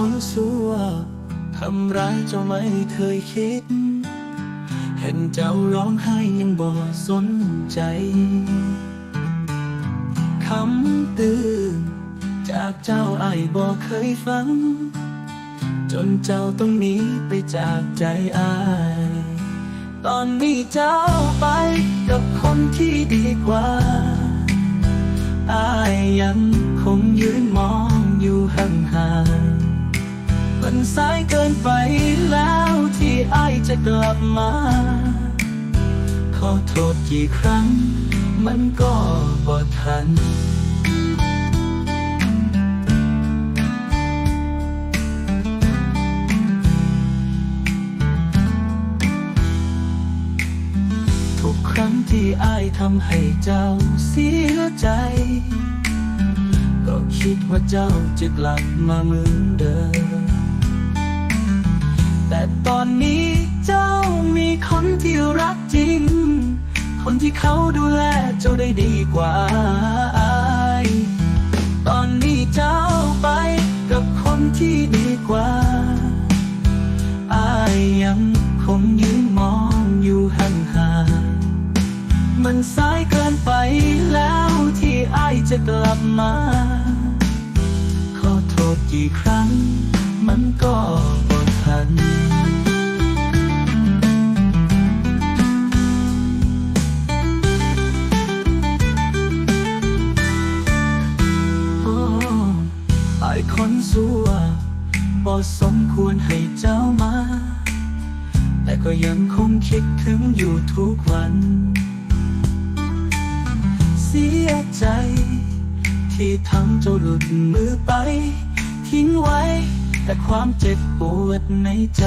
คนสัวทำร้ายเจ้าไม่เคยคิด เห็นเจ้าร้องไห้ยังบ่สนใจคำเตือนจากเจ้าไอ้บ่เคยฟัง จนเจ้าต้องหนีไปจากใจอายตอนนี้เจ้าไปกับคนที่ดีกว่าอายยังคงยืน มันสายเกินไปแล้วที่อายจะกลับมา ขอโทษกี่ครั้ง มันก็บ่ทันทุกครั้งที่อายทำให้เจ้าเสียใจ ก็คิดว่าเจ้าจะกลับมาเหมือนเดิม แต่ตอนนี้เจ้ามีคนที่รักจริง คนที่เขาดูแลเจ้าได้ดีกว่าอายตอนนี้เจ้าไปกับคนที่ดีกว่า อายยังคงยืนมองอยู่ห่างๆ มันสายเกินไปแล้วที่อายจะกลับมา ขอโทษกี่ครั้ง มันก็ บ่สมควรให้เจ้ามา แต่ก็ยังคงคิดถึงอยู่ทุกวัน เสียใจ ที่ทำเจ้าหลุดมือไป ทิ้งไว้ แต่ความเจ็บปวดในใจ